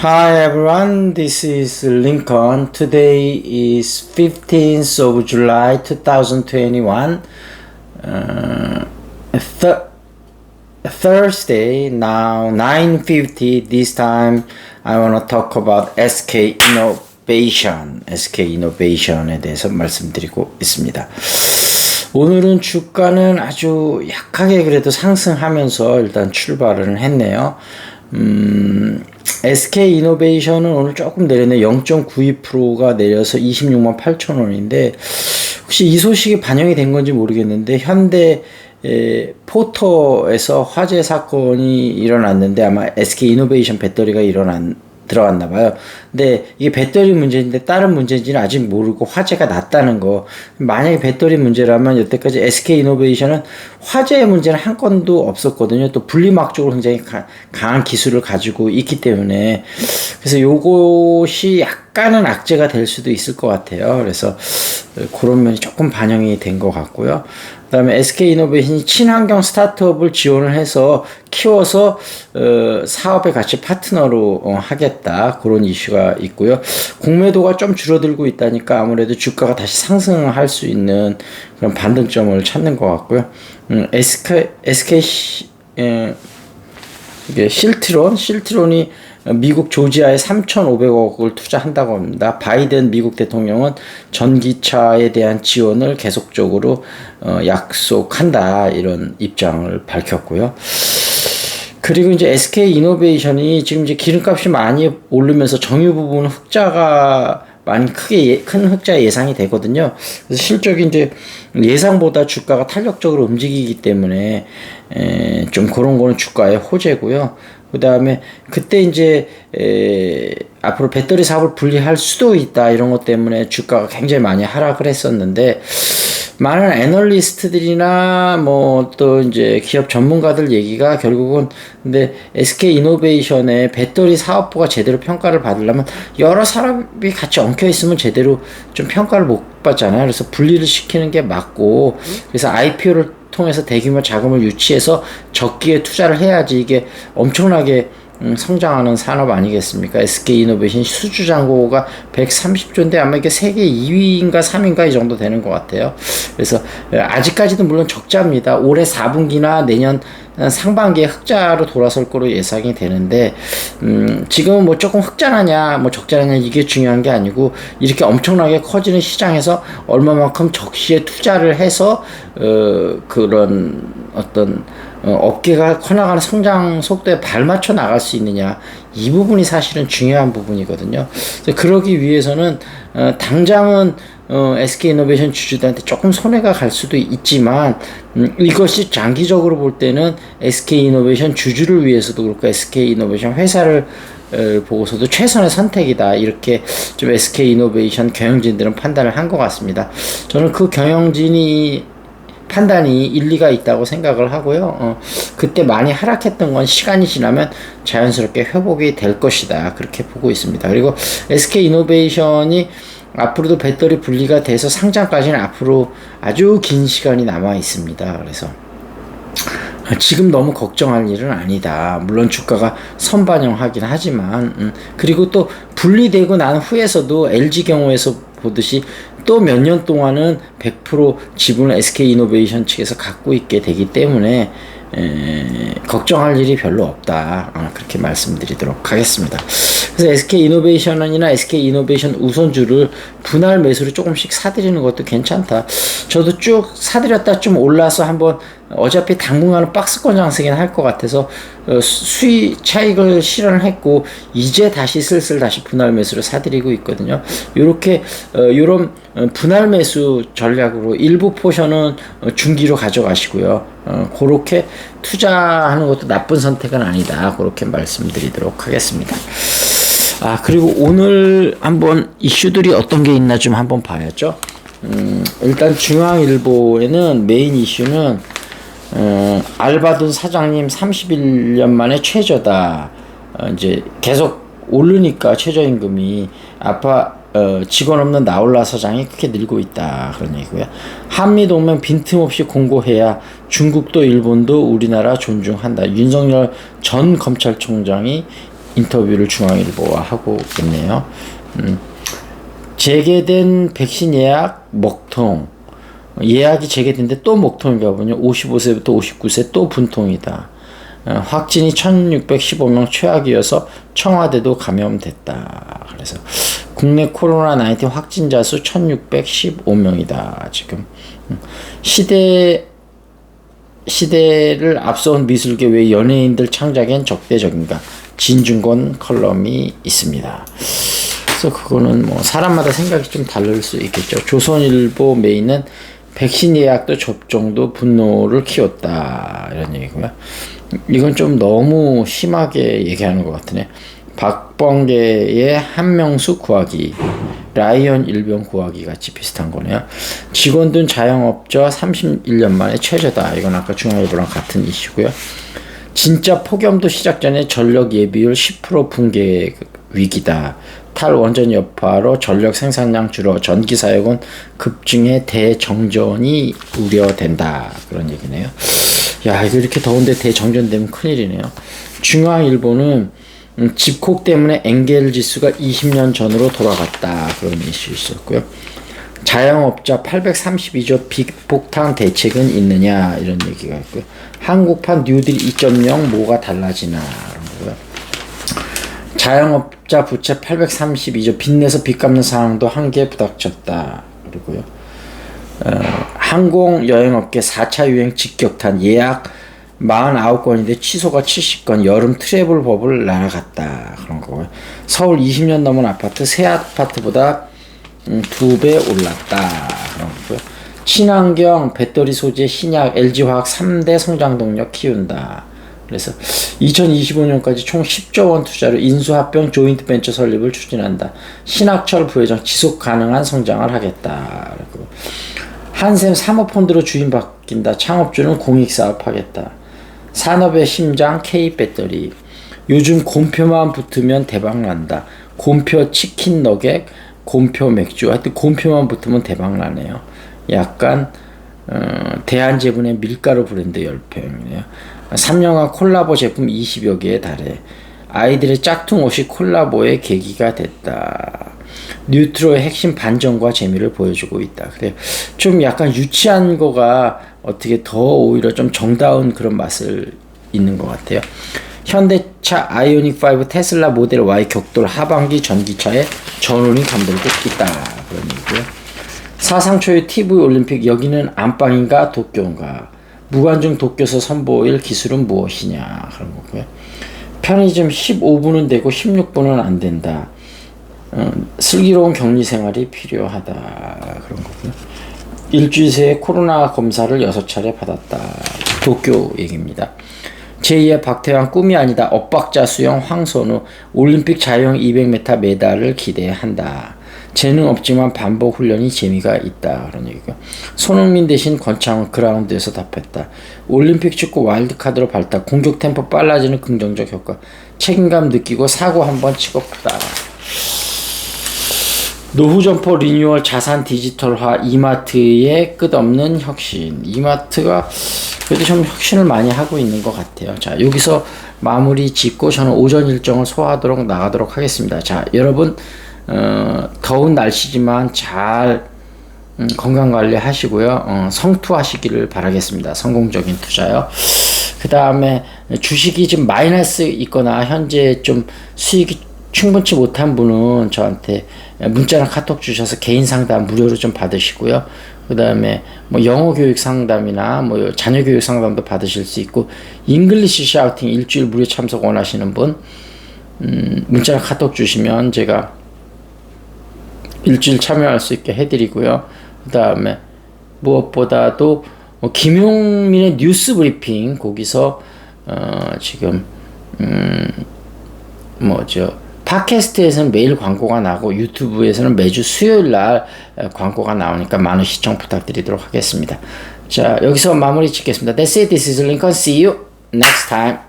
Hi everyone, this is Lincoln. Today is 15th of July 2021. Uh, th- Thursday, now 9.50. This time I want to talk about SK Innovation. SK Innovation에 대해서 말씀드리고 있습니다. 오늘은 주가는 아주 약하게 그래도 상승하면서 일단 출발을 했네요. 음, SK 이노베이션은 오늘 조금 내렸네. 0.92%가 내려서 26만 8천 원인데 혹시 이 소식이 반영이 된 건지 모르겠는데 현대 에, 포터에서 화재 사건이 일어났는데 아마 SK 이노베이션 배터리가 일어난 들어갔나 봐요. 근데 이게 배터리 문제인데 다른 문제인지는 아직 모르고 화재가 났다는 거. 만약에 배터리 문제라면 여태까지 SK 이노베이션은 화재의 문제는 한 건도 없었거든요. 또 분리막적으로 굉장히 가, 강한 기술을 가지고 있기 때문에 그래서 요것이 약 간은 악재가 될 수도 있을 것 같아요. 그래서 그런 면이 조금 반영이 된 것 같고요. 그다음에 SK 이노베이션이 친환경 스타트업을 지원을 해서 키워서 어, 사업에 같이 파트너로 어, 하겠다 그런 이슈가 있고요. 공매도가 좀 줄어들고 있다니까 아무래도 주가가 다시 상승할 수 있는 그런 반등점을 찾는 것 같고요. 음, SK SK 시, 에, 이게 실트론 실트론이 미국 조지아에 3,500억을 투자한다고 합니다. 바이든 미국 대통령은 전기차에 대한 지원을 계속적으로 어, 약속한다 이런 입장을 밝혔고요. 그리고 이제 SK 이노베이션이 지금 이제 기름값이 많이 오르면서 정유 부분 흑자가 많이 크게 예, 큰 흑자 예상이 되거든요. 그래서 실적이 이제 예상보다 주가가 탄력적으로 움직이기 때문에 에, 좀 그런 거는 주가의 호재고요. 그 다음에 그때 이제 에, 앞으로 배터리 사업을 분리할 수도 있다 이런 것 때문에 주가가 굉장히 많이 하락을 했었는데 많은 애널리스트들이나 뭐 또 이제 기업 전문가들 얘기가 결국은 근데 SK 이노베이션의 배터리 사업부가 제대로 평가를 받으려면 여러 사람이 같이 엉켜 있으면 제대로 좀 평가를 못 받잖아요. 그래서 분리를 시키는 게 맞고 그래서 IPO를 통해서 대규모 자금을 유치해서 적기에 투자를 해야지 이게 엄청나게 음, 성장하는 산업 아니겠습니까? SK 이노베이션 수주 잔고가 130조인데 아마 이게 세계 2위인가 3위인가 이 정도 되는 것 같아요. 그래서 아직까지도 물론 적자입니다. 올해 4분기나 내년 상반기에 흑자로 돌아설 거로 예상이 되는데 음, 지금은 뭐 조금 흑자나냐 뭐 적자나냐 이게 중요한 게 아니고 이렇게 엄청나게 커지는 시장에서 얼마만큼 적시에 투자를 해서 어, 그런 어떤 어, 업계가 커나가는 성장 속도에 발맞춰 나갈 수 있느냐 이 부분이 사실은 중요한 부분이거든요. 그러기 위해서는 어, 당장은 어, SK이노베이션 주주들한테 조금 손해가 갈 수도 있지만 음, 이것이 장기적으로 볼 때는 SK이노베이션 주주를 위해서도 그렇고 SK이노베이션 회사를 어, 보고서도 최선의 선택이다 이렇게 좀 SK이노베이션 경영진들은 판단을 한 것 같습니다. 저는 그 경영진이 판단이 일리가 있다고 생각을 하고요. 어, 그때 많이 하락했던 건 시간이 지나면 자연스럽게 회복이 될 것이다. 그렇게 보고 있습니다. 그리고 SK 이노베이션이 앞으로도 배터리 분리가 돼서 상장까지는 앞으로 아주 긴 시간이 남아 있습니다. 그래서 지금 너무 걱정할 일은 아니다. 물론 주가가 선반영하긴 하지만, 음, 그리고 또 분리되고 난 후에서도 LG 경우에서 보듯이 또 몇 년 동안은 100% 지분을 SK 이노베이션 측에서 갖고 있게 되기 때문에 에, 걱정할 일이 별로 없다. 어, 그렇게 말씀드리도록 하겠습니다. 그래서 SK 이노베이션이나 SK 이노베이션 우선주를 분할 매수를 조금씩 사들이는 것도 괜찮다. 저도 쭉 사들였다 좀 올라서 한번 어차피 당분간은 박스권 장세긴 할 것 같아서 어, 수익 차익을 실현을 했고 이제 다시 슬슬 다시 분할 매수를 사들이고 있거든요. 이렇게 이런 어, 분할 매수 전략으로 일부 포션은 어, 중기로 가져가시고요. 어, 그렇게 투자하는 것도 나쁜 선택은 아니다. 그렇게 말씀드리도록 하겠습니다. 아, 그리고 오늘 한번 이슈들이 어떤 게 있나 좀 한번 봐야죠. 음, 일단 중앙일보에는 메인 이슈는 어, 알바돈 사장님 31년 만에 최저다. 어, 이제 계속 오르니까 최저임금이 아파 어, 직원 없는 나올라 사장이 크게 늘고 있다 그런 얘기고요. 한미 동맹 빈틈없이 공고해야 중국도 일본도 우리나라 존중한다. 윤석열 전 검찰총장이 인터뷰를 중앙일보와 하고 있네요. 음, 재개된 백신 예약 먹통. 예약이 재개된데 또 먹통인가 보군요. 55세부터 59세 또 분통이다. 어, 확진이 1615명 최악이어서 청와대도 감염됐다. 그래서 국내 코로나 19 확진자 수 1615명이다. 지금 음, 시대 시대를 앞서온 미술계 왜 연예인들 창작엔 적대적인가? 진중권 컬럼이 있습니다. 그래서 그거는 뭐 사람마다 생각이 좀 다를 수 있겠죠. 조선일보 메인은 백신 예약도 접종도 분노를 키웠다 이런 얘기고요. 이건 좀 너무 심하게 얘기하는 것 같으네. 박범계의 한명수 구하기, 라이언 일병 구하기 같이 비슷한 거네요. 직원 둔 자영업자 31년 만에 최저다. 이건 아까 중앙일보랑 같은 이슈고요. 진짜 폭염도 시작 전에 전력 예비율 10% 붕괴 위기다. 탈원전 여파로 전력 생산량 줄어 전기 사용은 급증해 대정전이 우려된다. 그런 얘기네요. 야, 이거 이렇게 더운데 대정전 되면 큰일이네요. 중앙일보는 음, 집콕 때문에 엔겔 지수가 20년 전으로 돌아갔다. 그런 이슈 있었고요. 자영업자 832조 빅폭탄 대책은 있느냐 이런 얘기가 있고요. 한국판 뉴딜 2.0 뭐가 달라지나 그런 거고요. 자영업자 부채 832조 빚내서 빚 갚는 상황도 한계에 부닥쳤다. 그리고요. 어, 항공 여행업계 4차 유행 직격탄 예약 49건인데 취소가 70건 여름 트래블 법을 날아갔다 그런 거고요. 서울 20년 넘은 아파트 새 아파트보다 음, 두배 올랐다. 친환경 배터리 소재 신약 LG화학 3대 성장 동력 키운다. 그래서 2025년까지 총 10조 원 투자로 인수합병 조인트 벤처 설립을 추진한다. 신학철 부회장 지속 가능한 성장을 하겠다. 그리고 한샘 사모펀드로 주인 바뀐다. 창업주는 공익사업 하겠다. 산업의 심장 K 배터리. 요즘 곰표만 붙으면 대박 난다. 곰표 치킨 너겟, 곰표 맥주. 하여튼 곰표만 붙으면 대박 나네요. 약간 어, 대한제분의 밀가루 브랜드 열평이네요. 3년간 콜라보 제품 20여 개에 달해 아이들의 짝퉁 옷이 콜라보의 계기가 됐다. 뉴트로의 핵심 반전과 재미를 보여주고 있다. 그래 좀 약간 유치한 거가 어떻게 더 오히려 좀 정다운 그런 맛을 있는 것 같아요. 현대 차 아이오닉 5 테슬라 모델 Y 격돌 하반기 전기차에 전원이 감돌고 있다. 그런 얘기고요. 사상 초의 TV 올림픽 여기는 안방인가 도쿄인가 무관중 도쿄서 선보일 기술은 무엇이냐 그런 거고요. 편의점 15분은 되고 16분은 안 된다. 어, 슬기로운 격리 생활이 필요하다 그런 거고요. 일주일 새에 코로나 검사를 6차례 받았다. 도쿄 얘기입니다. 제2의 박태환 꿈이 아니다. 엇박자 수영 황선우 올림픽 자유형 200m 메달을 기대한다. 재능 없지만 반복 훈련이 재미가 있다. 그런 얘기고. 손흥민 대신 권창훈 그라운드에서 답했다. 올림픽 축구 와일드카드로 발달. 공격 템포 빨라지는 긍정적 효과. 책임감 느끼고 사고 한번 치고 다. 노후 점포 리뉴얼 자산 디지털화 이마트의 끝없는 혁신. 이마트가 그래도 좀 혁신을 많이 하고 있는 것 같아요. 자, 여기서 마무리 짓고 저는 오전 일정을 소화하도록 나가도록 하겠습니다. 자, 여러분, 어, 더운 날씨지만 잘 음, 건강 관리 하시고요. 어, 성투하시기를 바라겠습니다. 성공적인 투자요. 그 다음에 주식이 좀 마이너스 있거나 현재 좀 수익이 충분치 못한 분은 저한테 문자나 카톡 주셔서 개인 상담 무료로 좀 받으시고요. 그 다음에 뭐 영어 교육 상담이나 뭐 자녀 교육 상담도 받으실 수 있고 잉글리시 샤우팅 일주일 무료 참석 원하시는 분 음, 문자나 카톡 주시면 제가 일주일 참여할 수 있게 해드리고요. 그 다음에 무엇보다도 뭐 김용민의 뉴스 브리핑 거기서 어 지금 음 뭐죠 팟캐스트에서는 매일 광고가 나고 유튜브에서는 매주 수요일 날 광고가 나오니까 많은 시청 부탁드리도록 하겠습니다. 자 여기서 마무리 짓겠습니다. That's it. This is Lincoln. See you next time.